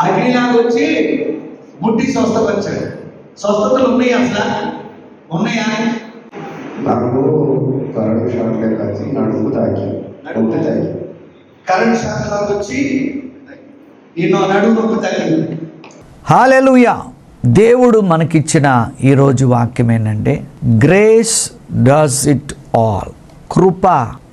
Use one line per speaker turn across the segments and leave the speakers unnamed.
అగ్నిలాగా వచ్చి ముట్టి స్వస్థపరిచాడు. స్వస్థతలు ఉన్నాయి అసలు? ఉన్నాయా?
నాకు కరెంట్ షాక్ వచ్చి నడుము తాకి నొప్పి తాకి.
కరెంట్ వచ్చి నడుము నొప్పి తగ్గింది.
హాలెలుయా! దేవుడు మనకిచ్చిన ఈరోజు వాక్యం ఏంటంటే గ్రేస్ డస్ ఇట్ ఆల్. కృప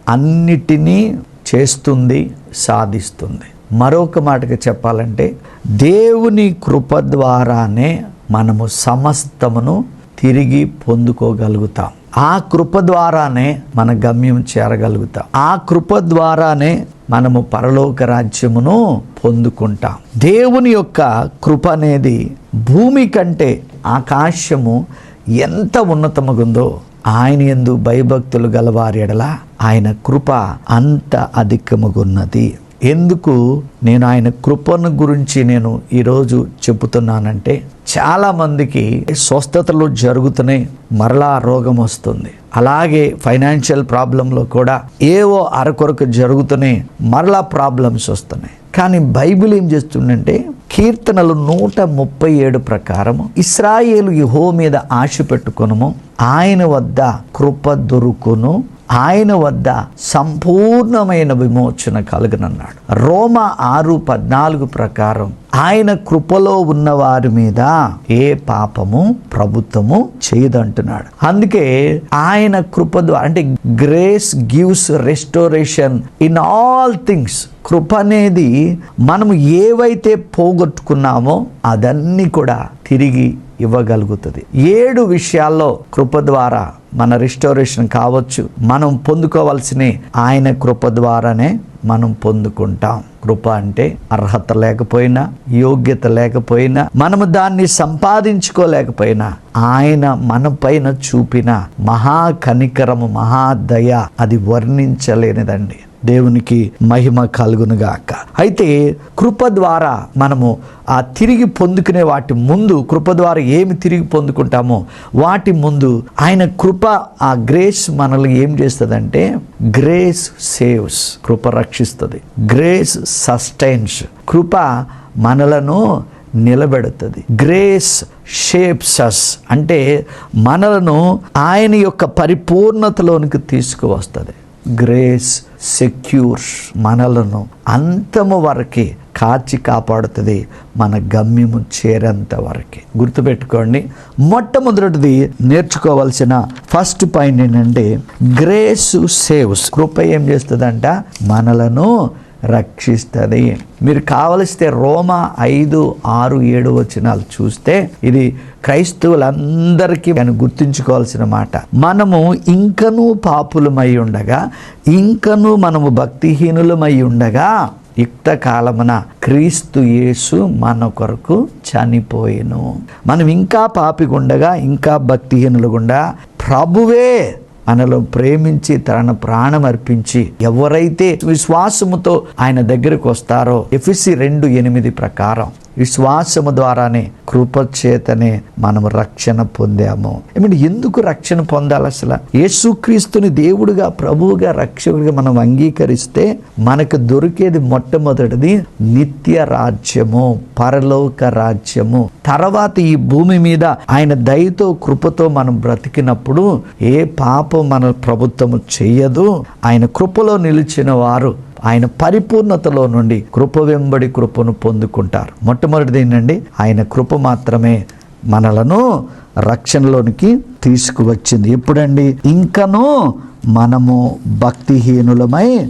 అన్నిటినీ చేస్తుంది సాధిస్తుంది. మరొక మాటగా చెప్పాలంటే దేవుని కృప ద్వారానే మనము సమస్తమును తిరిగి పొందుకోగలుగుతాం. ఆ కృప ద్వారానే మన గమ్యం చేరగలుగుతాం. ఆ కృప ద్వారానే మనము పరలోక రాజ్యమును పొందుకుంటాం. దేవుని యొక్క కృప అనేది భూమి కంటే ఆకాశము ఎంత ఉన్నతమగుందో ఆయన ఎందు భయభక్తులు గలవారి ఎడల ఆయన కృప అంత అధికముగున్నది. ఎందుకు నేను ఆయన కృపను గురించి నేను ఈరోజు చెబుతున్నానంటే చాలామందికి స్వస్థతలు జరుగుతున్నాయి మరలా రోగం వస్తుంది. అలాగే ఫైనాన్షియల్ ప్రాబ్లంలో కూడా ఏవో అరకొరకు జరుగుతున్నాయి మరలా ప్రాబ్లమ్స్ వస్తున్నాయి. కానీ బైబిల్ ఏం చేస్తుందంటే కీర్తనలు నూట ముప్పై ఏడు ప్రకారము ఇస్రాయేలు యహో మీద ఆశ పెట్టుకునము ఆయన వద్ద కృప దొరుకును. ఆయన వద్ద సంపూర్ణమైన విమోచన కలుగనన్నాడు. రోమ ఆరు పద్నాలుగు ప్రకారం ఆయన కృపలో ఉన్న వారి మీద ఏ పాపము ప్రభుత్వము చేయదంటున్నాడు. అందుకే ఆయన కృప ద్వారా అంటే grace gives restoration in all things కృప అనేది మనము ఏవైతే పోగొట్టుకున్నామో అదన్నీ కూడా తిరిగి ఇవ్వగలుగుతుంది. ఏడు విషయాల్లో కృప ద్వారా మన రిస్టోరేషన్ కావచ్చు. మనం పొందుకోవాల్సిన ఆయన కృప ద్వారానే మనం పొందుకుంటాం. కృప అంటే అర్హత లేకపోయినా యోగ్యత లేకపోయినా మనము దాన్ని సంపాదించుకోలేకపోయినా ఆయన మన పైన చూపిన మహా కనికరము మహాదయ అది వర్ణించలేనిదండి. దేవునికి మహిమ కలుగునుగాక. అయితే కృప ద్వారా మనము ఆ తిరిగి పొందుకునే వాటి ముందు కృప ద్వారా ఏమి తిరిగి పొందుకుంటామో వాటి ముందు ఆయన కృప ఆ గ్రేస్ మనల్ని ఏం చేస్తుందంటే గ్రేస్ సేవ్స్ కృప రక్షిస్తుంది. గ్రేస్ సస్టైన్స్ కృప మనలను నిలబెడుతుంది. గ్రేస్ షేప్స్ అస్ అంటే మనలను ఆయన యొక్క పరిపూర్ణతలోనికి తీసుకువస్తుంది. గ్రేస్ సెక్యూర్స్ మనలను అంతము వరకే కాచి కాపాడుతుంది మన గమ్యము చేరేంత వరకే. గుర్తుపెట్టుకోండి మొట్టమొదటిది నేర్చుకోవాల్సిన ఫస్ట్ పాయింట్ ఏంటంటే గ్రేసు సేవ్స్ కృప ఏం చేస్తుందంట? మనలను రక్షిస్తుంది. మీరు కావలిస్తే రోమా ఐదు ఆరు ఏడు వచనాలు చూస్తే ఇది క్రైస్తవులందరికీ నేను గుర్తుంచుకోవాల్సిన మాట. మనము ఇంకనూ పాపులమై ఉండగా ఇంకనూ మనము భక్తిహీనులమై ఉండగా యుక్త కాలమున క్రీస్తు యేసు మన కొరకు చనిపోయెను. మనం ఇంకా పాపిగుండగా ఇంకా భక్తిహీనులుగుండా ప్రభువే మనలో ప్రేమించి తన ప్రాణం అర్పించి ఎవరైతే విశ్వాసముతో ఆయన దగ్గరకు వస్తారో ఎఫ్ఎసి రెండు ఎనిమిది ప్రకారం విశ్వాసము ద్వారానే కృపచేతనే మనం రక్షణ పొందాము. ఏమంటే ఎందుకు రక్షణ పొందాలి అసలు? యేసుక్రీస్తుని దేవుడుగా ప్రభువుగా రక్షకుడిగా మనం అంగీకరిస్తే మనకు దొరికేది మొట్టమొదటిది నిత్య రాజ్యము పరలోక రాజ్యము. తర్వాత ఈ భూమి మీద ఆయన దయతో కృపతో మనం బ్రతికినప్పుడు ఏ పాపం మన ప్రభుత్వము చేయదు. ఆయన కృపలో నిలిచిన వారు ఆయన పరిపూర్ణతలో నుండి కృప వెంబడి కృపను పొందుకుంటారు. మొట్టమొదటిది ఏంటండి? ఆయన కృప మాత్రమే మనలను రక్షణలోనికి తీసుకువచ్చింది. ఎప్పుడండి? ఇంకనూ మనము భక్తిహీనులమై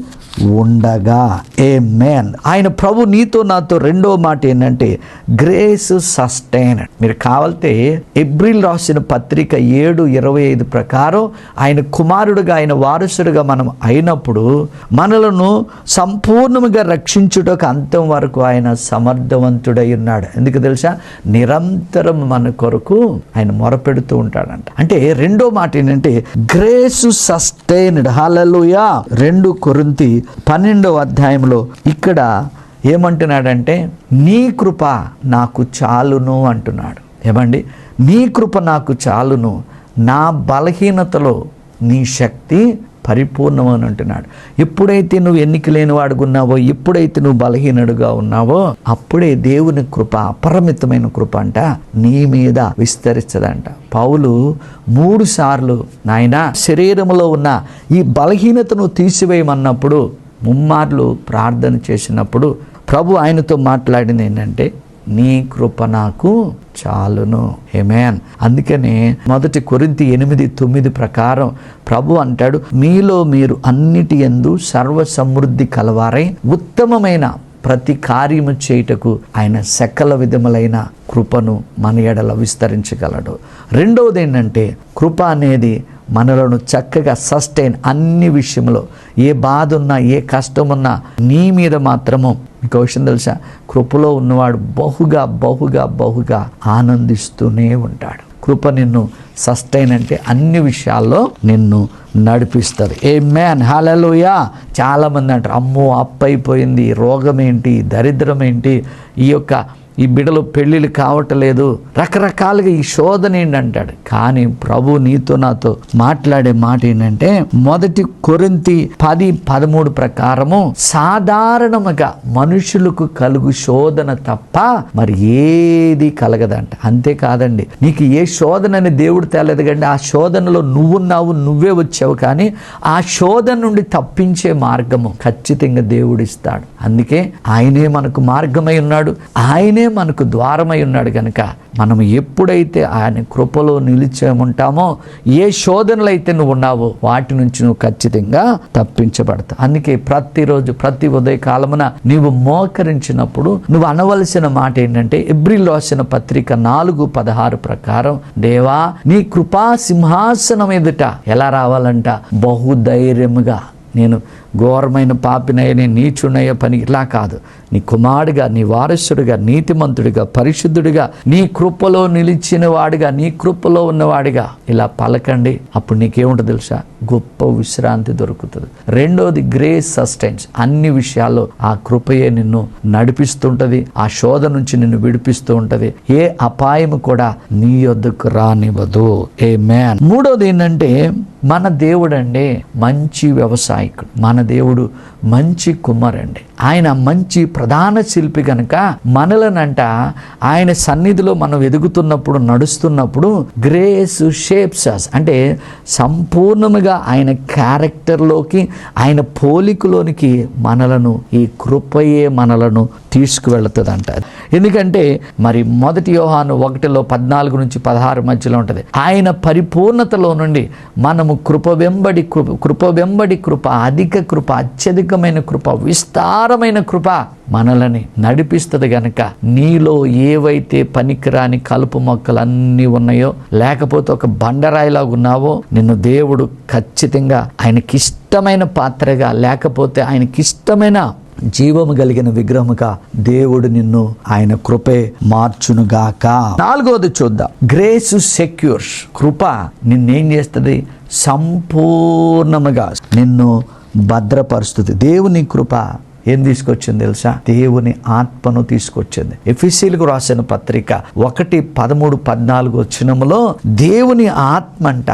ఉండగా. ఏ మేన్ ఆయన ప్రభు నీతో నాతో రెండో మాట ఏంటంటే గ్రేస్ సస్టైన్ మీరు కావాలంటే ఎబ్రిల్ రాసిన పత్రిక ఏడు ఇరవై ఐదు ప్రకారం ఆయన కుమారుడుగా ఆయన వారసుడుగా మనం అయినప్పుడు మనలను సంపూర్ణముగా రక్షించుటకు అంతం వరకు ఆయన సమర్థవంతుడై ఉన్నాడు. ఎందుకు తెలుసా? నిరంతరం మన కొరకు ఆయన మొరపెడుతూ ఉంటాడంట. అంటే రెండో మాట ఏంటంటే గ్రేస్ సస్టైన్డ్ హాలలుయా రెండు కొరింతి పన్నెండవ అధ్యాయంలో ఇక్కడ ఏమంటున్నాడంటే నీ కృప నాకు చాలును అంటున్నాడు. ఏమండి? నీ కృప నాకు చాలును. నా బలహీనతలో నీ శక్తి పరిపూర్ణమని అంటున్నాడు. ఎప్పుడైతే నువ్వు ఎన్నిక వాడుకున్నావో ఎప్పుడైతే నువ్వు బలహీనుడుగా ఉన్నావో అప్పుడే దేవుని కృప అపరిమితమైన కృప అంట నీ మీద విస్తరిస్తుందంట పౌలు మూడు సార్లు నాయన శరీరంలో ఉన్న ఈ బలహీనతను తీసివేయమన్నప్పుడు ముమ్మార్లు ప్రార్థన చేసినప్పుడు ప్రభు ఆయనతో మాట్లాడింది ఏంటంటే నీ కృప నాకు చాలును. హేమేన్ అందుకనే మొదటి కొరింతి ఎనిమిది తొమ్మిది ప్రకారం ప్రభు అంటాడు మీలో మీరు అన్నిటి ఎందు సర్వ సమృద్ధి కలవారై ఉత్తమమైన ప్రతి కార్యము చేయుటకు ఆయన సకల విధములైన కృపను మన ఎడల విస్తరించగలడు. రెండవది ఏంటంటే కృప అనేది మనలను చక్కగా సస్టైన్ అన్ని విషయంలో. ఏ బాధ ఉన్నా ఏ కష్టం ఉన్నా నీ మీద మాత్రము. మీకు విషయం తెలుసా? కృపలో ఉన్నవాడు బహుగా బహుగా బహుగా ఆనందిస్తూనే ఉంటాడు. కృప నిన్ను సస్టైన్ అంటే అన్ని విషయాల్లో నిన్ను నడిపిస్తుంది. ఏ మ్యాన్ హాలలోయా చాలామంది అంటారు అమ్మో అప్పైపోయింది రోగం ఏంటి దరిద్రం ఏంటి ఈ యొక్క ఈ బిడలు పెళ్ళిళ్ళు కావట్లేదు. రకరకాలుగా ఈ శోధన ఏంటంటాడు? కానీ ప్రభు నీతో నాతో మాట్లాడే మాట ఏంటంటే మొదటి కొరింతి పది పదమూడు ప్రకారము సాధారణముగా మనుషులకు కలుగు శోధన తప్ప మరి ఏది కలగదంట. అంతేకాదండి నీకు ఏ శోధనని దేవుడు తేలేదు కండి ఆ శోధనలో నువ్వున్నావు నువ్వే వచ్చావు కానీ ఆ శోధన నుండి తప్పించే మార్గము ఖచ్చితంగా దేవుడు ఇస్తాడు. అందుకే ఆయనే మనకు మార్గమై ఉన్నాడు. ఆయనే మనకు ద్వారమై ఉన్నాడు కనుక మనం ఎప్పుడైతే ఆయన కృపలో నిలిచేముంటామో ఏ శోధనలు అయితే నువ్వు ఉన్నావో వాటి నుంచి నువ్వు ఖచ్చితంగా తప్పించబడతావు. అందుకే ప్రతిరోజు ప్రతి ఉదయ కాలమున నీవు మోకరించినప్పుడు నువ్వు అనవలసిన మాట ఏంటంటే ఎబ్రిల్ రాసిన పత్రిక నాలుగు పదహారు ప్రకారం దేవా నీ కృపా సింహాసనం ఎదుట ఎలా రావాలంట? బహుధైర్యముగా నేను ఘోరమైన పాపినయ్య నేను నీచునయ్య పని ఇలా కాదు. నీ కుమారుడిగా నీ వారసుడిగా నీతిమంతుడిగా పరిశుద్ధుడిగా నీ కృపలో నిలిచిన వాడిగా నీ కృపలో ఉన్నవాడిగా. ఇలా పలకండి అప్పుడు నీకేముంటుంది తెలుసా? గొప్ప విశ్రాంతి దొరుకుతుంది. రెండోది గ్రేస్ సస్టెన్స్ అన్ని విషయాల్లో ఆ కృపయే నిన్ను నడిపిస్తుంటది ఆ శోధ నుంచి నిన్ను విడిపిస్తూ ఉంటది ఏ అపాయం కూడా నీ యొద్దకు రానివ్వదు. ఏ మ్యాన్ మూడోది ఏంటంటే మన దేవుడు అండి మంచి వ్యవసాయకుడు. మన దేవుడు మంచి కుమారండి ఆయన మంచి ప్రధాన శిల్పి కనుక మనలనంట ఆయన సన్నిధిలో మనం ఎదుగుతున్నప్పుడు నడుస్తున్నప్పుడు గ్రేస్ షేప్స్ అస్ అంటే సంపూర్ణముగా ఆయన క్యారెక్టర్లోకి ఆయన పోలికలోనికి మనలను ఈ కృపయే మనలను తీసుకువెళుతుందంట. ఎందుకంటే మరి మొదటి యోహాను ఒకటిలో పద్నాలుగు నుంచి పదహారు మధ్యలో ఉంటుంది. ఆయన పరిపూర్ణతలో నుండి మనము కృప వెంబడి కృప కృప వెంబడి కృప అధిక కృప అత్యధికమైన కృప విస్తార అపారమైన కృప మనలని నడిపిస్తుంది గనక నీలో ఏవైతే పనికిరాని కలుపు మొక్కలు అన్నీ ఉన్నాయో లేకపోతే ఒక బండరాయిలాగా ఉన్నావో నిన్ను దేవుడు ఖచ్చితంగా ఆయనకిష్టమైన పాత్రగా లేకపోతే ఆయనకిష్టమైన జీవము కలిగిన విగ్రహముగా దేవుడు నిన్ను ఆయన కృపే మార్చునుగాక. నాలుగోది చూద్దాం. గ్రేస్ సెక్యూర్స్ కృప నిన్నేం చేస్తుంది? సంపూర్ణముగా నిన్ను భద్రపరుస్తుంది. దేవుని కృప ఏం తీసుకొచ్చింది తెలుసా? దేవుని ఆత్మను తీసుకొచ్చింది. ఎఫిసీలకు రాసిన పత్రిక ఒకటి పదమూడు పద్నాలుగు వచ్చినములో దేవుని ఆత్మ అంట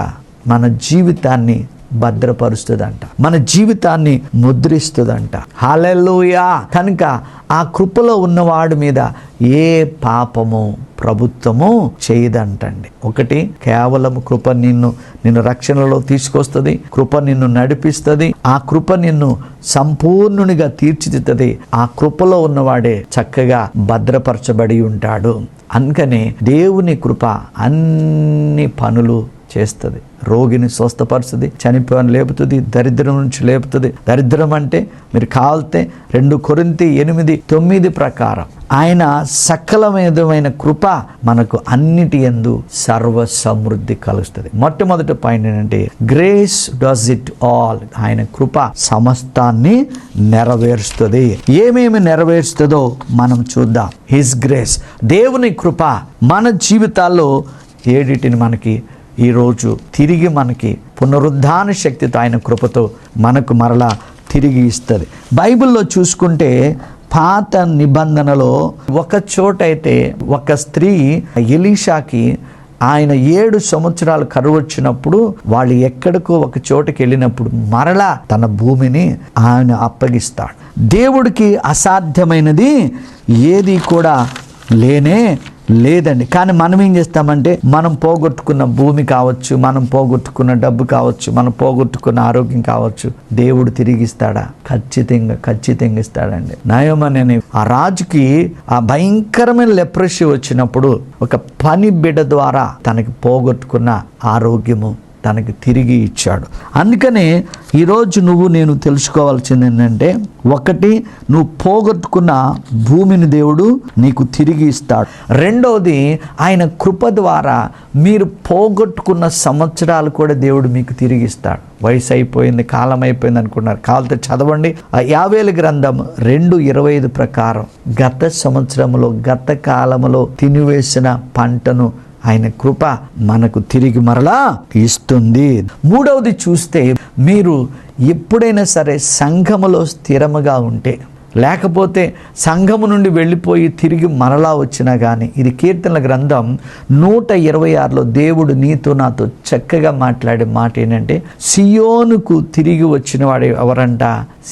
మన జీవితాన్ని భద్రపరుస్తుందంట. మన జీవితాన్ని ముద్రిస్తుందంట. హాలెల్లుయా! కనుక ఆ కృపలో ఉన్నవాడి మీద ఏ పాపము ప్రభుత్వము చేయదంటండి. ఒకటి కేవలం కృప నిన్ను నిన్ను రక్షణలో తీసుకొస్తుంది కృప నిన్ను నడిపిస్తుంది ఆ కృప నిన్ను సంపూర్ణునిగా తీర్చిదిద్దుతుంది ఆ కృపలో ఉన్నవాడే చక్కగా భద్రపరచబడి ఉంటాడు. అందుకనే దేవుని కృప అన్ని పనులు చేస్తుంది. రోగిని స్వస్థపరుస్తుంది చనిపోయిన లేపుతుంది దరిద్రం నుంచి లేపుతుంది. దరిద్రం అంటే మీరు కావాలితే రెండు కొరింతి ఎనిమిది తొమ్మిది ప్రకారం. ఆయన సకలమైన కృప మనకు అన్నిటి ఎందు సర్వ సమృద్ధి కలుస్తుంది మొట్టమొదటి పాయింట్ ఏంటంటే గ్రేస్ డస్ ఇట్ ఆల్ ఆయన కృప సమస్తాన్ని నెరవేరుస్తుంది. ఏమేమి నెరవేరుస్తుందో మనం చూద్దాం. హిస్ గ్రేస్ దేవుని కృప మన జీవితాల్లో ఏడిటిని మనకి ఈరోజు తిరిగి మనకి పునరుద్ధాన శక్తితో ఆయన కృపతో మనకు మరలా తిరిగి ఇస్తుంది. బైబిల్లో చూసుకుంటే పాత నిబంధనలో ఒక చోటైతే ఒక స్త్రీ ఎలీషాకి ఆయన ఏడు సంవత్సరాలు కరువు వచ్చినప్పుడు వాళ్ళు ఎక్కడికో ఒక చోటకి వెళ్ళినప్పుడు మరలా తన భూమిని ఆయన అప్పగిస్తాడు. దేవుడికి అసాధ్యమైనది ఏది కూడా లేనే లేదండి. కానీ మనం ఏం చేస్తామంటే మనం పోగొట్టుకున్న భూమి కావచ్చు మనం పోగొట్టుకున్న డబ్బు కావచ్చు మనం పోగొట్టుకున్న ఆరోగ్యం కావచ్చు దేవుడు తిరిగిస్తాడా? ఖచ్చితంగా ఖచ్చితంగా ఇస్తాడండి. నయమనని ఆ రాజుకి ఆ భయంకరమైన లెప్రసీ వచ్చినప్పుడు ఒక పని బిడ్డ ద్వారా తనకి పోగొట్టుకున్న ఆరోగ్యము. తనకి తిరిగి ఇచ్చాడు. అందుకనే ఈరోజు నువ్వు నేను తెలుసుకోవాల్సింది ఏంటంటే ఒకటి నువ్వు పోగొట్టుకున్న భూమిని దేవుడు నీకు తిరిగి ఇస్తాడు. రెండవది ఆయన కృప ద్వారా మీరు పోగొట్టుకున్న సంవత్సరాలు కూడా దేవుడు మీకు తిరిగి ఇస్తాడు. వయసు అయిపోయింది కాలం అయిపోయింది అనుకున్నారు. కాలతో చదవండి. ఆ యావేల గ్రంథం రెండు ఇరవై ఐదు ప్రకారం గత సంవత్సరంలో గత కాలంలో తినివేసిన పంటను ఆయన కృప మనకు తిరిగి మరలా ఇస్తుంది. మూడవది చూస్తే మీరు ఎప్పుడైనా సరే సంఘములో స్థిరముగా ఉంటే లేకపోతే సంఘము నుండి వెళ్ళిపోయి తిరిగి మరలా వచ్చినా కానీ ఇది కీర్తనల గ్రంథం నూట ఇరవై ఆరులో దేవుడు నీతో నాతో చక్కగా మాట్లాడే మాట ఏంటంటే సియోనుకు తిరిగి వచ్చిన వాడు ఎవరంట?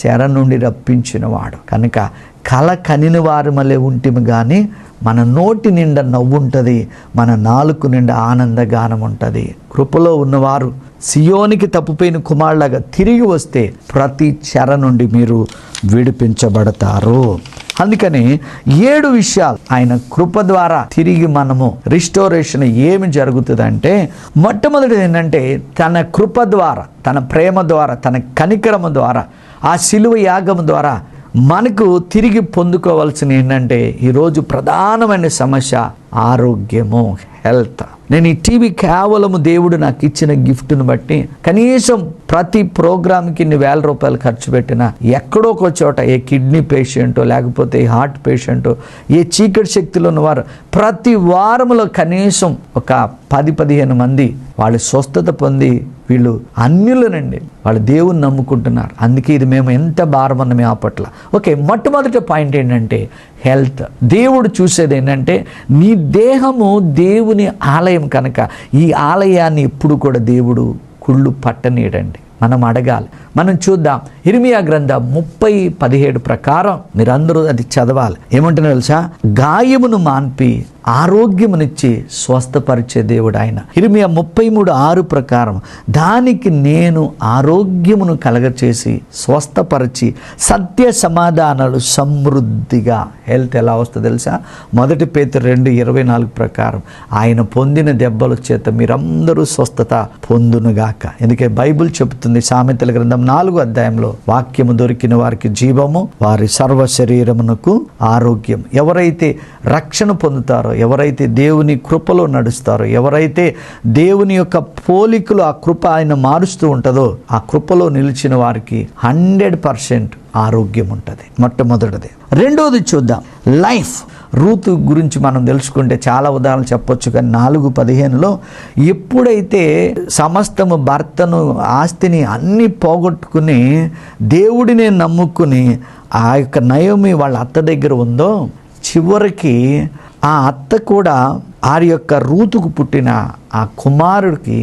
శర నుండి రప్పించినవాడు. కనుక కల కనిన వారి మళ్ళీ ఉంటిమి కానీ మన నోటి నిండా నవ్వు ఉంటుంది మన నాలుగు నిండా ఆనందగానం ఉంటుంది. కృపలో ఉన్నవారు సియోనికి తప్పుపోయిన కుమారులాగా తిరిగి వస్తే ప్రతి చెర నుండి మీరు విడిపించబడతారు. అందుకని ఏడు విషయాలు ఆయన కృప ద్వారా తిరిగి మనము రిస్టోరేషన్ ఏమి జరుగుతుందంటే మొట్టమొదటిది ఏంటంటే తన కృప ద్వారా తన ప్రేమ ద్వారా తన కనికరము ద్వారా ఆ శిలువ యాగము ద్వారా మనకు తిరిగి పొందుకోవాల్సిన ఏంటంటే ఈరోజు ప్రధానమైన సమస్య ఆరోగ్యము హెల్త్ నేను ఈ టీవీ కేవలము దేవుడు నాకు ఇచ్చిన గిఫ్ట్ను బట్టి కనీసం ప్రతి ప్రోగ్రామ్కి ఇన్ని వేల రూపాయలు ఖర్చు పెట్టినా ఎక్కడో ఒక చోట ఏ కిడ్నీ పేషెంటో లేకపోతే ఏ హార్ట్ పేషెంటో ఏ చీకటి శక్తిలో ఉన్నవారు ప్రతి వారంలో కనీసం ఒక పది పదిహేను మంది వాళ్ళు స్వస్థత పొంది వీళ్ళు అన్యులనండి. వాళ్ళు దేవుని నమ్ముకుంటున్నారు. అందుకే ఇది మేము ఎంత భారమన్న మేము అప్పట్లో ఓకే మొట్టమొదటి పాయింట్ ఏంటంటే హెల్త్. దేవుడు చూసేది ఏంటంటే నీ దేహము దేవుని ఆలయం కనుక. ఈ ఆలయాన్ని ఎప్పుడు కూడా దేవుడు కుళ్ళు పట్టనీయడండి. మనం అడగాలి. మనం చూద్దాం. ఇర్మియా గ్రంథం ముప్పై పదిహేడు ప్రకారం మీరందరూ అది చదవాలి. ఏమంటున్నా తెలుసా? గాయమును మాన్పి ఆరోగ్యమునిచ్చి స్వస్థపరిచే దేవుడు ఆయన. ఇరిమియా ముప్పై మూడు ఆరు ప్రకారం దానికి నేను ఆరోగ్యమును కలగచేసి స్వస్థపరిచి సత్య సమాధానాలు సమృద్ధిగా హెల్త్ ఎలా వస్తుందో తెలుసా? మొదటి పేత రెండు ఇరవై నాలుగు ప్రకారం ఆయన పొందిన దెబ్బల చేత మీరందరూ స్వస్థత పొందునుగాక. ఎందుకే? బైబిల్ చెబుతుంది సామెతల గ్రంథం నాలుగు అధ్యాయంలో వాక్యము దొరికిన వారికి జీవము వారి సర్వ శరీరమునకు ఆరోగ్యం. ఎవరైతే రక్షణ పొందుతారో ఎవరైతే దేవుని కృపలో నడుస్తారో ఎవరైతే దేవుని యొక్క పోలికలు ఆ కృప ఆయన మారుస్తూ ఉంటుందో ఆ కృపలో నిలిచిన వారికి హండ్రెడ్ పర్సెంట్ ఆరోగ్యం ఉంటుంది. మొట్టమొదటిది. రెండోది చూద్దాం. లైఫ్. రూతు గురించి మనం తెలుసుకుంటే చాలా ఉదాహరణలు చెప్పొచ్చు కానీ నాలుగు పదిహేనులో ఎప్పుడైతే సమస్తము భర్తను ఆస్తిని అన్నీ పోగొట్టుకుని దేవుడిని నమ్ముకుని ఆ యొక్క నయోమి వాళ్ళ అత్త దగ్గర ఉందో చివరికి ఆ అత్త కూడా వారి యొక్క రూతుకు పుట్టిన ఆ కుమారుడికి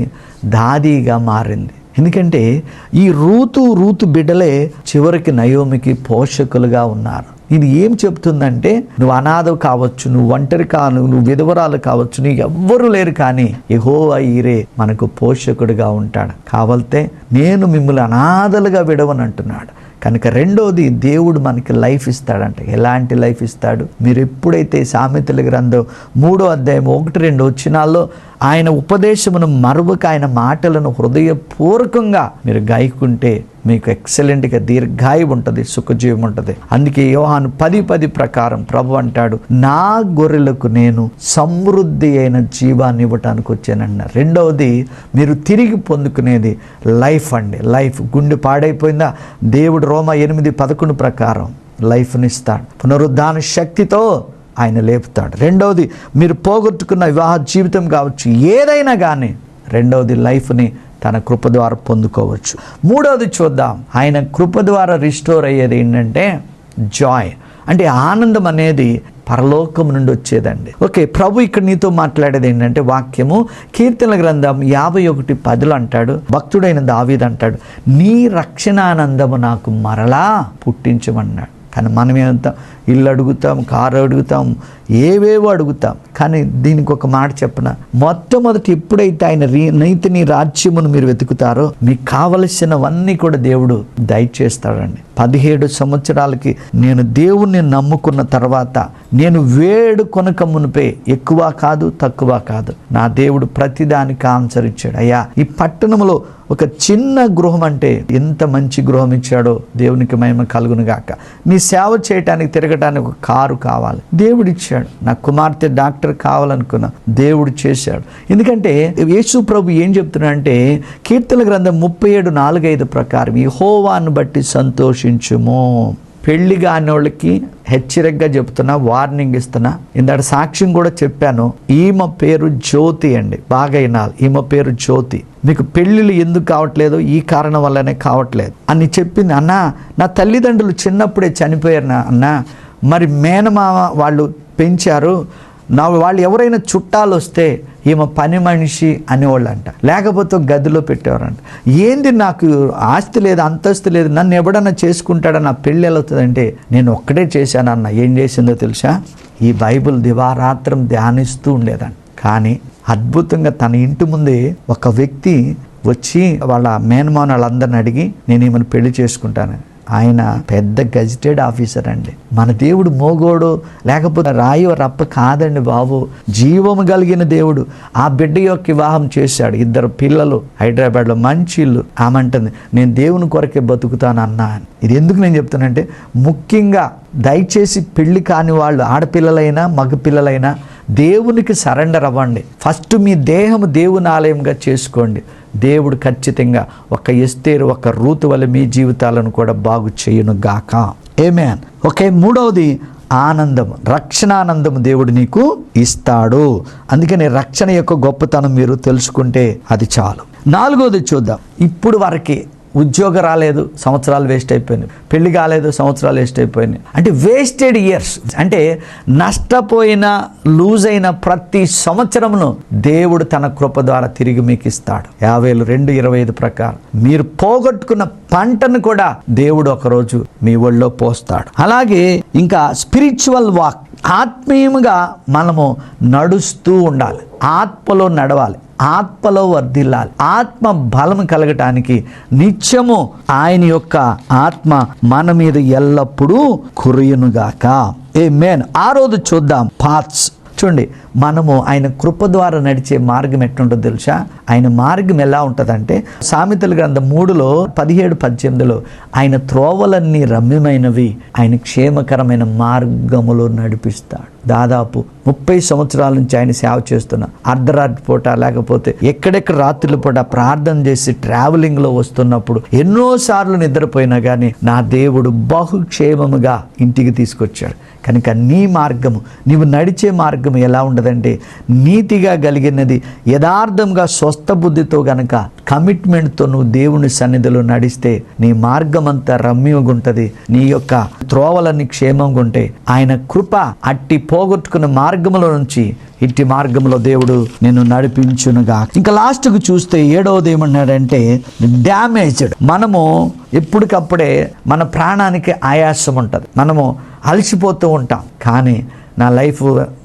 దాదీగా మారింది. ఎందుకంటే ఈ రూతు రూతు బిడ్డలే చివరికి నయోమికి పోషకులుగా ఉన్నారు. ఇది ఏం చెప్తుందంటే నువ్వు అనాథ కావచ్చు నువ్వు ఒంటరి కాను నువ్వు విధవరాలు కావచ్చు నీకు ఎవ్వరు లేరు కానీ ఎహో ఈరే మనకు పోషకుడిగా ఉంటాడు. కావల్తే నేను మిమ్మల్ని అనాథలుగా విడవని అంటున్నాడు కనుక రెండోది దేవుడు మనకి లైఫ్ ఇస్తాడంట. ఎలాంటి లైఫ్ ఇస్తాడు? మీరు ఎప్పుడైతే సామెతల గ్రంథం మూడో అధ్యాయం ఒకటి రెండు వచ్చినాల్లో ఆయన ఉపదేశమును మరువక ఆయన మాటలను హృదయపూర్వకంగా మీరు గాయకుంటే మీకు ఎక్సలెంట్గా దీర్ఘాయువు ఉంటుంది సుఖజీవం ఉంటుంది. అందుకే యోహాను పది పది ప్రకారం ప్రభు అంటాడు నా గొర్రెలకు నేను సమృద్ధి అయిన జీవాన్ని ఇవ్వటానికి వచ్చానన్న. రెండవది మీరు తిరిగి పొందుకునేది లైఫ్ అండి. లైఫ్ గుండె పాడైపోయిందా? దేవుడు రోమ ఎనిమిది పదకొండు ప్రకారం లైఫ్ని ఇస్తాడు. పునరుద్ధాన శక్తితో ఆయన లేపుతాడు. రెండవది మీరు పోగొట్టుకున్న వివాహ జీవితం కావచ్చు ఏదైనా కానీ రెండవది లైఫ్ని తన కృప ద్వారా పొందుకోవచ్చు. మూడవది చూద్దాం. ఆయన కృప ద్వారా రిస్టోర్ అయ్యేది ఏంటంటే జాయ్ అంటే ఆనందం అనేది పరలోకం నుండి వచ్చేదండి. ఓకే ప్రభు ఇక్కడ నీతో మాట్లాడేది ఏంటంటే వాక్యము కీర్తన గ్రంథం యాభై ఒకటి పదులు అంటాడు భక్తుడైన దావీద్ అంటాడు నీ రక్షణానందము నాకు మరలా పుట్టించమన్నాడు. కానీ మనం ఏమంతా ఇల్లు అడుగుతాం కారు అడుగుతాం ఏవేవో అడుగుతాం. కానీ దీనికి ఒక మాట చెప్పన మొట్టమొదటి ఎప్పుడైతే ఆయన రీ- నీతిని రాజ్యమును మీరు వెతుకుతారో మీకు కావలసినవన్నీ కూడా దేవుడు దయచేస్తాడండి. పదిహేడు సంవత్సరాలకి నేను దేవుణ్ణి నమ్ముకున్న తర్వాత నేను వేడు కొనక మునిపే ఎక్కువ కాదు తక్కువ కాదు. నా దేవుడు ప్రతిదానికి ఆన్సర్ ఇచ్చాడు. అయ్యా ఈ పట్టణంలో ఒక చిన్న గృహం అంటే ఎంత మంచి గృహం ఇచ్చాడో దేవునికి మహిమ కలుగును గాక నీ సేవ చేయటానికి తిరగ ఒక కారు కావాలి. దేవుడు ఇచ్చాడు నా కుమార్తె డాక్టర్ కావాలనుకున్నా దేవుడు చేశాడు. ఎందుకంటే యేసు ప్రభు ఏం చెప్తున్నాడంటే కీర్తన గ్రంథం ముప్పై ఏడు నాలుగైదు ప్రకారం ఈ హోవాను బట్టి సంతోషించుము. పెళ్ళి కానివాళ్ళకి హెచ్చరికగా చెప్తున్నా వార్నింగ్ ఇస్తున్నా. ఇందాక సాక్ష్యం కూడా చెప్పాను ఈమె పేరు జ్యోతి అండి. బాగా వినాలి. ఈమె పేరు జ్యోతి. మీకు పెళ్ళిళ్ళు ఎందుకు కావట్లేదు? ఈ కారణం వల్లనే కావట్లేదు. అని చెప్పింది అన్న నా తల్లిదండ్రులు చిన్నప్పుడే చనిపోయారు నా అన్న మరి మేనమామ వాళ్ళు పెంచారు. నా వాళ్ళు ఎవరైనా చుట్టాలు వస్తే ఈమె పని మనిషి అనేవాళ్ళంట. లేకపోతే గదిలో పెట్టేవారంట. ఏంది నాకు ఆస్తి లేదు అంతస్తు లేదు నన్ను ఎవడన్నా చేసుకుంటాడా నా పెళ్ళి ఎలా అవుతుందంటే నేను ఒక్కడే చేశానన్న ఏం చేసిందో తెలుసా? ఈ బైబిల్ దివారాత్రం ధ్యానిస్తూ ఉండేదంట. కానీ అద్భుతంగా తన ఇంటి ముందే ఒక వ్యక్తి వచ్చి వాళ్ళ మేనమాన వాళ్ళందరిని అడిగి నేను ఈమెను పెళ్ళి చేసుకుంటాను ఆయన పెద్ద గజిటెడ్ ఆఫీసర్ అండి. మన దేవుడు మోగోడు లేకపోతే రాయి రప్ప కాదండి బాబు. జీవము కలిగిన దేవుడు. ఆ బిడ్డ యొక్క వివాహం చేశాడు. ఇద్దరు పిల్లలు హైదరాబాద్లో మంచి ఇల్లు. ఆమంటుంది నేను దేవుని కొరకే బతుకుతాను అన్నా అని. ఇది ఎందుకు నేను చెప్తానంటే ముఖ్యంగా దయచేసి పెళ్ళి కాని వాళ్ళు ఆడపిల్లలైనా మగపిల్లలైనా దేవునికి సరెండర్ అవ్వండి. ఫస్ట్ మీ దేహము దేవుని ఆలయంగా చేసుకోండి. దేవుడు ఖచ్చితంగా ఒక ఎస్తేరు ఒక రూతు వల్ల మీ జీవితాలను కూడా బాగు చేయును గాక. ఏమేన్ ఓకే మూడవది ఆనందం రక్షణానందం దేవుడు నీకు ఇస్తాడు. అందుకని రక్షణ యొక్క గొప్పతనం మీరు తెలుసుకుంటే అది చాలు. నాలుగవది చూద్దాం. ఇప్పుడు వరకే ఉద్యోగం రాలేదు సంవత్సరాలు వేస్ట్ అయిపోయినాయి పెళ్ళి కాలేదు సంవత్సరాలు వేస్ట్ అయిపోయినాయి అంటే వేస్టెడ్ ఇయర్స్ అంటే నష్టపోయిన లూజ్ అయిన ప్రతి సంవత్సరమును దేవుడు తన కృప ద్వారా తిరిగి మీకు ఇస్తాడు. యాభైలు రెండు ఇరవై ఐదు ప్రకారం. మీరు పోగొట్టుకున్న పంటను కూడా దేవుడు ఒకరోజు మీ ఒళ్ళో పోస్తాడు. అలాగే ఇంకా స్పిరిచువల్ వాక్ ఆత్మీయంగా మనము నడుస్తూ ఉండాలి. ఆత్మలో నడవాలి. ఆత్మలో వర్ధిల్లాలి. ఆత్మ బలం కలగటానికి నిత్యము ఆయన యొక్క ఆత్మ మన మీద ఎల్లప్పుడూ కురియునుగాక. ఏ మేన్ ఆ రోజు చూద్దాం. పాత్స్ చూడండి. మనము ఆయన కృప ద్వారా నడిచే మార్గం ఎట్లుంటుందో తెలుసా? ఆయన మార్గం ఎలా ఉంటుందంటే సామెతల గ్రంథం మూడులో పదిహేడు పద్దెనిమిదిలో ఆయన త్రోవలన్నీ రమ్యమైనవి ఆయన క్షేమకరమైన మార్గములో నడిపిస్తాడు. దాదాపు ముప్పై సంవత్సరాల నుంచి ఆయన సేవ చేస్తున్న అర్ధరాత్రి పూట లేకపోతే ఎక్కడెక్కడ రాత్రుల పూట ప్రార్థన చేసి ట్రావెలింగ్లో వస్తున్నప్పుడు ఎన్నోసార్లు నిద్రపోయినా కానీ నా దేవుడు బహుక్షేమముగా ఇంటికి తీసుకొచ్చాడు. కనుక నీ మార్గము నీవు నడిచే మార్గం ఎలా ఉండదంటే నీతిగా కలిగినది యథార్థంగా స్వస్థ బుద్ధితో గనక కమిట్మెంట్తో నువ్వు దేవుని సన్నిధిలో నడిస్తే నీ మార్గం అంతా రమ్యంగా ఉంటుంది. నీ యొక్క త్రోవలన్నీ క్షేమంగా ఉంటాయి ఆయన కృప అట్టి పోగొట్టుకున్న మార్గంలో నుంచి ఇట్టి మార్గంలో దేవుడు నిన్ను నడిపించునుగా. ఇంకా లాస్ట్కు చూస్తే ఏడవది ఏమన్నాడంటే డ్యామేజ్డ్. మనము ఎప్పటికప్పుడే మన ప్రాణానికి ఆయాసం ఉంటుంది. మనము అలసిపోతూ ఉంటాం. కానీ నా లైఫ్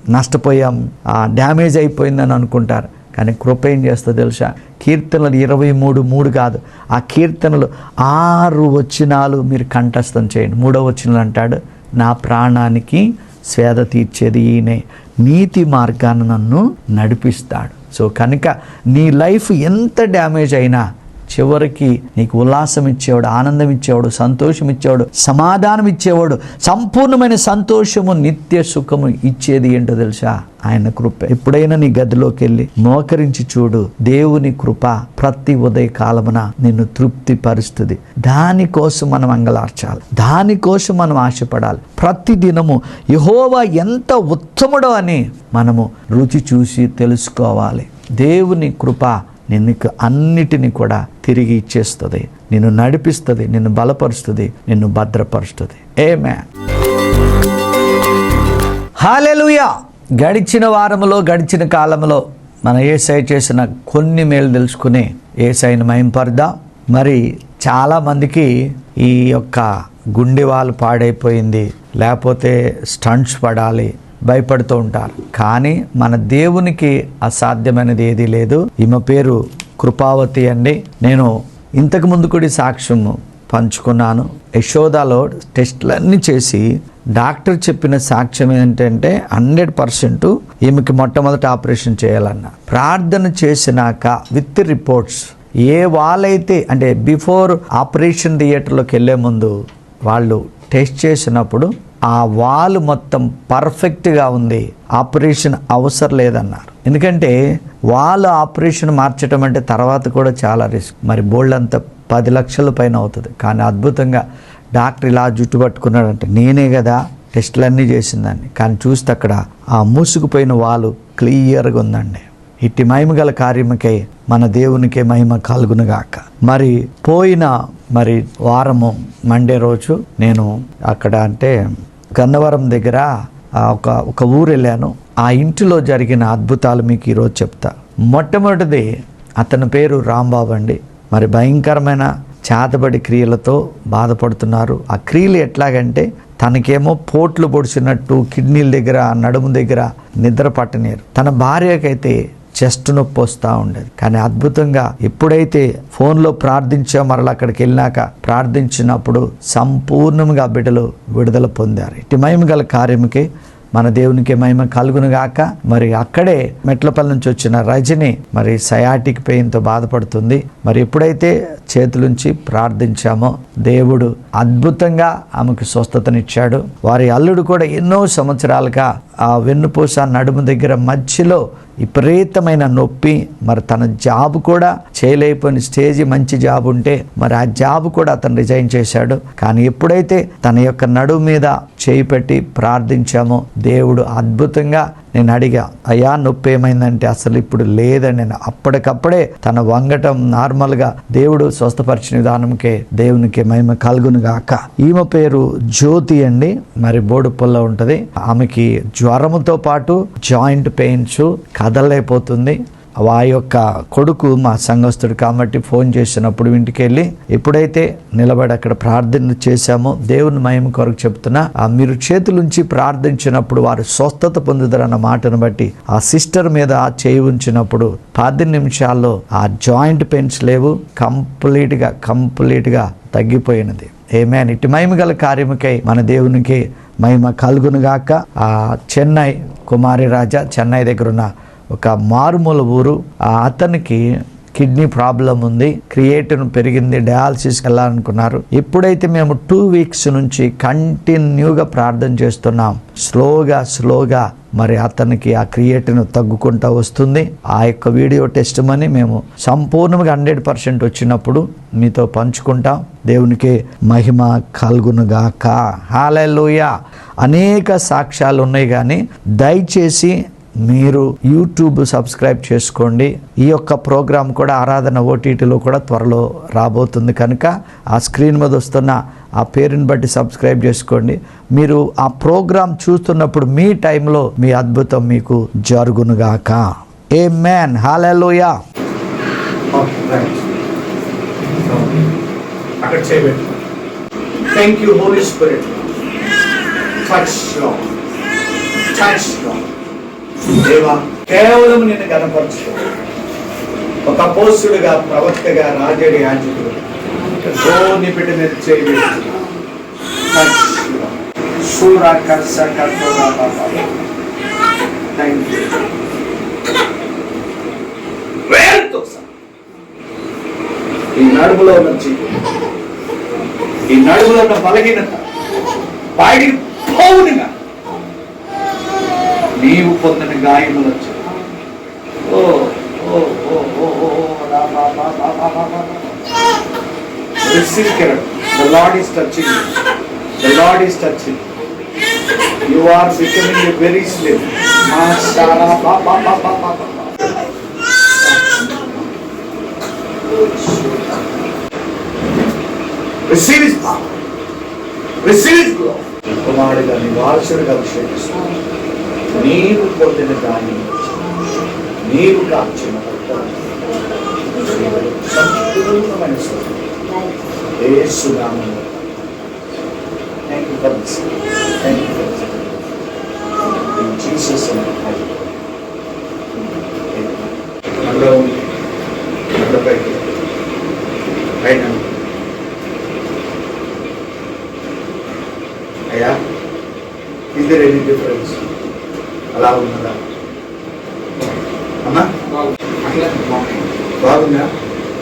నష్టపోయాం డ్యామేజ్ అయిపోయిందని అనుకుంటారు. కానీ కృప ఏం చేస్తా తెలుసా? కీర్తనలు ఇరవై మూడు మూడు కాదు. ఆ కీర్తనలు ఆరు వచనాలు మీరు కంఠస్థం చేయండి. మూడో వచనాలు అంటాడు నా ప్రాణానికి స్వేద తీర్చేది ఈయనే. నీతి మార్గాన్ని నన్ను నడిపిస్తాడు. సో కనుక నీ లైఫ్ ఎంత డ్యామేజ్ అయినా చివరికి నీకు ఉల్లాసం ఇచ్చేవాడు ఆనందం ఇచ్చేవాడు సంతోషం ఇచ్చేవాడు సమాధానం ఇచ్చేవాడు సంపూర్ణమైన సంతోషము నిత్య సుఖము ఇచ్చేది ఏంటో తెలుసా? ఆయన కృప. ఎప్పుడైనా నీ గదిలోకి వెళ్ళి మోకరించి చూడు దేవుని కృప ప్రతి ఉదయ కాలమున నిన్ను తృప్తి పరుస్తుంది దానికోసం మనం అంగలార్చాలి. దానికోసం మనం ఆశపడాలి. ప్రతి దినము యహోవా ఎంత ఉత్తముడో అని మనము రుచి చూసి తెలుసుకోవాలి. దేవుని కృప నిన్ను అన్నిటిని కూడా తిరిగి ఇచ్చేస్తుంది. నిన్ను నడిపిస్తుంది నిన్ను బలపరుస్తుంది నిన్ను భద్రపరుస్తుంది. ఏమే హాలెలుయా గడిచిన వారములో గడిచిన కాలంలో మన ఏసై చేసిన కొన్ని మేలు తెలుసుకుని ఏసైని మయంపరదా మరి చాలామందికి ఈ యొక్క గుండెవాలు పాడైపోయింది. లేకపోతే స్టంట్స్ పడాలి. భయపడుతూ ఉంటారు. కానీ మన దేవునికి అసాధ్యమైనది ఏదీ లేదు. ఈమె పేరు కృపావతి అండి. నేను ఇంతకు ముందు కూడా సాక్ష్యము సాక్ష్యం పంచుకున్నాను. యశోదాలో టెస్టులన్నీ చేసి డాక్టర్ చెప్పిన సాక్ష్యం ఏంటంటే హండ్రెడ్ పర్సెంట్ ఈమెకి మొట్టమొదటి ఆపరేషన్ చేయాలన్న. ప్రార్థన చేసినాక విత్ రిపోర్ట్స్. ఏ వాళ్ళైతే అంటే బిఫోర్ ఆపరేషన్ థియేటర్లోకి వెళ్ళే ముందు వాళ్ళు టెస్ట్ చేసినప్పుడు ఆ వాల్ మొత్తం పర్ఫెక్ట్గా ఉంది. ఆపరేషన్ అవసరం లేదన్నారు. ఎందుకంటే వాల్ ఆపరేషన్ మార్చడం అంటే తర్వాత కూడా చాలా రిస్క్ మరి బోల్డ్ అంత పది లక్షల పైన అవుతుంది. కానీ అద్భుతంగా డాక్టర్ ఇలా జుట్టు పట్టుకున్నాడంటే నేనే కదా టెస్టులన్నీ చేసిందాన్ని. కానీ చూస్తే అక్కడ ఆ మూసుకుపోయిన వాలు క్లియర్గా ఉందండి. ఇట్టి మహిమ గల కార్యముకై మన దేవునికే మహిమ కలుగునుగాక. మరి పోయిన మరి వారము మండే రోజు నేను అక్కడ అంటే గన్నవరం దగ్గర ఒక ఒక ఊరు వెళ్ళాను. ఆ ఇంటిలో జరిగిన అద్భుతాలు మీకు ఈరోజు చెప్తా. మొట్టమొదటిది అతని పేరు రాంబాబు అండి. మరి భయంకరమైన చేతబడి క్రియలతో బాధపడుతున్నారు. ఆ క్రియలు ఎట్లాగంటే తనకేమో పోట్లు పొడిచినట్టు కిడ్నీల దగ్గర నడుము దగ్గర నిద్ర పట్టనీరు తన భార్యకైతే చెస్ట్ నొప్పి వస్తూ ఉండేది. కానీ అద్భుతంగా ఎప్పుడైతే ఫోన్లో ప్రార్థించా మరలా అక్కడికి వెళ్ళినాక ప్రార్థించినప్పుడు సంపూర్ణంగా బిడ్డలు విడుదల పొందారు. ఇటు మహిమ గల కార్యముకి మన దేవునికి మహిమ కలుగునుగాక మరి అక్కడే మెట్లపల్లి నుంచి వచ్చిన రజని మరి సయాటిక్ పెయిన్తో బాధపడుతుంది. మరి ఎప్పుడైతే చేతులుంచి ప్రార్థించామో దేవుడు అద్భుతంగా ఆమెకు స్వస్థతనిచ్చాడు. వారి అల్లుడు కూడా ఎన్నో సంవత్సరాలుగా ఆ వెన్నుపూస నడుము దగ్గర మధ్యలో విపరీతమైన నొప్పి మరి తన జాబ్ కూడా చేయలేకపోయిన స్టేజ్ మంచి జాబ్ ఉంటే మరి ఆ జాబ్ కూడా అతను రిజైన్ చేశాడు. కానీ ఎప్పుడైతే తన యొక్క నడుము మీద చేయి పెట్టి ప్రార్థించామో దేవుడు అద్భుతంగా నేను అడిగా అయ్యా నొప్పి ఏమైందంటే అసలు ఇప్పుడు లేదని నేను అప్పటికప్పుడే తన వంగటం నార్మల్గా దేవుడు స్వస్థపరిచిన విధానంకే దేవునికి మహిమ కలుగును గాక. ఈమె పేరు జ్యోతి అండి. మరి బోడుపల్లో ఉంటుంది. ఆమెకి జ్వరముతో పాటు జాయింట్ పెయిన్స్ కదలైపోతుంది ఆ యొక్క కొడుకు మా సంఘస్థుడు కాబట్టి ఫోన్ చేసినప్పుడు ఇంటికి వెళ్ళి ఎప్పుడైతే నిలబడి అక్కడ ప్రార్థన చేశామో దేవుని మయం కొరకు చెప్తున్నా ఆ మీరు చేతులుంచి ప్రార్థించినప్పుడు వారు స్వస్థత పొందుతారన్న మాటను బట్టి ఆ సిస్టర్ మీద చేయి ఉంచినప్పుడు పది నిమిషాల్లో ఆ జాయింట్ పెయిన్స్ లేవు కంప్లీట్గా కంప్లీట్గా తగ్గిపోయినది. ఏమేన్ ఇటు మహిమ గల కార్యముకై మన దేవునికి మహిమ కలుగునుగాక. ఆ చెన్నై కుమారి రాజా చెన్నై దగ్గర ఉన్న ఒక మారుమూల ఊరు. ఆ అతనికి కిడ్నీ ప్రాబ్లం ఉంది. క్రియేటిన్ పెరిగింది. డయాలసిస్ వెళ్ళాలనుకున్నారు ఎప్పుడైతే మేము టూ వీక్స్ నుంచి కంటిన్యూగా ప్రార్థన చేస్తున్నాం స్లోగా స్లోగా మరి అతనికి ఆ క్రియేటిన్ తగ్గుకుంటా వస్తుంది. ఆ యొక్క వీడియో టెస్ట్ మని మేము సంపూర్ణంగా హండ్రెడ్ పర్సెంట్ వచ్చినప్పుడు మీతో పంచుకుంటాం. దేవునికి మహిమ కలుగునుగాక. హాలూయ అనేక సాక్ష్యాలు ఉన్నాయి కానీ దయచేసి మీరు యూట్యూబ్ సబ్స్క్రైబ్ చేసుకోండి. ఈ యొక్క ప్రోగ్రాం కూడా ఆరాధన ఓటీటీలో కూడా త్వరలో రాబోతుంది కనుక ఆ స్క్రీన్ మీద వస్తున్న ఆ పేరుని బట్టి సబ్స్క్రైబ్ చేసుకోండి. మీరు ఆ ప్రోగ్రాం చూస్తున్నప్పుడు మీ టైంలో మీ అద్భుతం మీకు జరుగునుగాక. ఏ మ్యాన్ హాలూయా
అక్కడ చేయబెట్టు. Thank you holy spirit touch touch దేవా కేవలం నేను గనపరచు ఒక పోస్తుడుగా ప్రవక్తగా రాజడి యాజకుడు. ధోని బిడ్డ మీద చేయబెట్టు సూర కర్స కర్తోరా థ్యాంక్ యూ వేరుతో ఈ నడుములో ఉన్న చీకు. ఈ నడుములో ఉన్న బలహీనత. బయటికి పోవునుగా. నీవు పొందిన గాయముల ఓ ఓ ఓ ఓ ఓ receive కెరట్ the Lord is touching the Lord is touching you are becoming a very slim మాషాలా Receive his power. నీవు పొందిన దాన్ని నీవు కాచిన సంపూర్ణమైన ఏ tsunami thank you for this you for this in Jesus మండలం మండపైకి అయ్యా ఇది రెండు డిఫరెన్స్ బాగుందా అన్నా బాగుందా.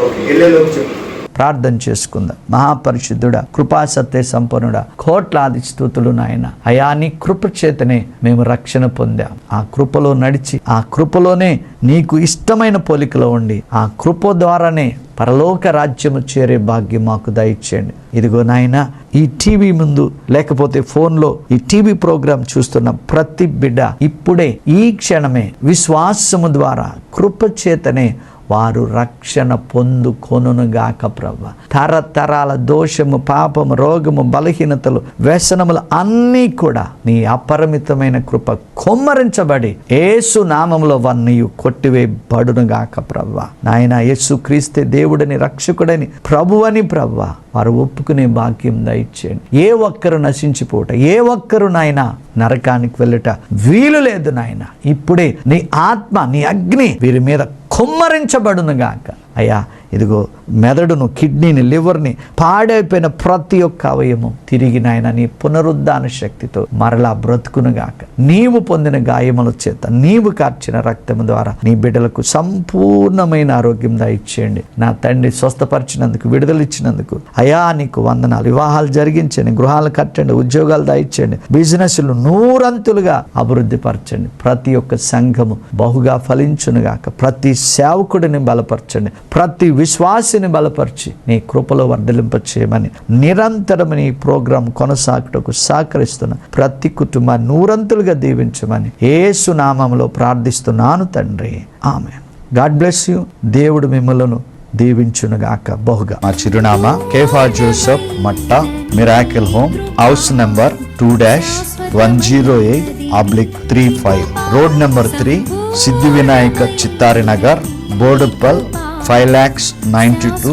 ఓకే వెళ్ళేలోపు చెప్పు
ప్రార్థన చేసుకుందాం. మహాపరిశుద్ధుడ కృపా సత్య సంపన్నుడా కోట్లాది స్థుతులు నాయన. అయా నీ కృప చేతనే మేము రక్షణ పొందాం. ఆ కృపలో నడిచి ఆ కృపలోనే నీకు ఇష్టమైన పోలికలో ఉండి ఆ కృప ద్వారానే పరలోక రాజ్యము చేరే భాగ్యం మాకు దయచేయండి. ఇదిగో నాయన ఈ టీవీ ముందు లేకపోతే ఫోన్లో ఈ టీవీ ప్రోగ్రాం చూస్తున్న ప్రతి బిడ్డ ఇప్పుడే ఈ క్షణమే విశ్వాసము ద్వారా కృప చేతనే వారు రక్షణ పొందుకొనుగాక ప్రభ తరతరాల దోషము పాపము రోగము బలహీనతలు వ్యసనములు అన్నీ కూడా నీ అపరిమితమైన కృప కొమ్మరించబడి ఏసు నామములో వన్నీయు కొట్టివేయబడునుగాక ప్రవ్వ. నాయన యేసు క్రీస్తే దేవుడని రక్షకుడని ప్రభువని ప్రవ్వ. వారు ఒప్పుకునే భాగ్యం దయచేయండి. ఏ ఒక్కరు నశించిపోట ఏ ఒక్కరు నాయన నరకానికి వెళ్ళుట వీలు లేదు నాయన. ఇప్పుడే నీ ఆత్మ నీ అగ్ని వీరి మీద కుమ్మరించబడును గాక. అయ్యా ఇదిగో మెదడును కిడ్నీని లివర్ని పాడైపోయిన ప్రతి ఒక్క అవయము తిరిగి నాయన నీ పునరుద్ధాన శక్తితో మరలా బ్రతుకును గాక. నీవు పొందిన గాయముల చేత నీవు కార్చిన రక్తము ద్వారా నీ బిడ్డలకు సంపూర్ణమైన ఆరోగ్యం దయచేయండి నా తండ్రి స్వస్థపరిచినందుకు విడుదల ఇచ్చినందుకు అయా నీకు వందనాలు. వివాహాలు జరిగించండి గృహాలు కట్టండి ఉద్యోగాలు దయచేయండి బిజినెస్లు నూరంతులుగా అభివృద్ధి పరచండి. ప్రతి ఒక్క సంఘము బహుగా ఫలించునుగాక ప్రతి సేవకుడిని బలపరచండి. ప్రతి విశ్వాసిని బలపరిచి నీ కృపలో వర్ధలింపచేయమని నిరంతరం నీ ప్రోగ్రాం కొనసాగుటకు సహకరిస్తున్న ప్రతి కుటుంబాన్ని నూరంతులుగా దీవించమని ఏసు నామంలో ప్రార్థిస్తున్నాను తండ్రి. ఆమె గాడ్ బ్లెస్ యూ. దేవుడు మిమ్మలను దీవించునుగాక. బహుగా. మా చిరునామా Kepha Joseph Matta miracle home house number two dash one zero eight oblique three five. Road number three Siddhi Vinayaka Chittari Nagar Boduppal five lakhs ninety two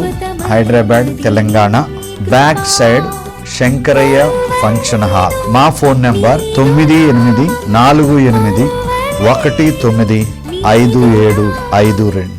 Hyderabad Telangana. Back side Shankaraiah function hall. మా phone number తొమ్మిది ఎనిమిది నాలుగు ఎనిమిది ఒకటి తొమ్మిది ఐదు ఏడు ఐదు రెండు.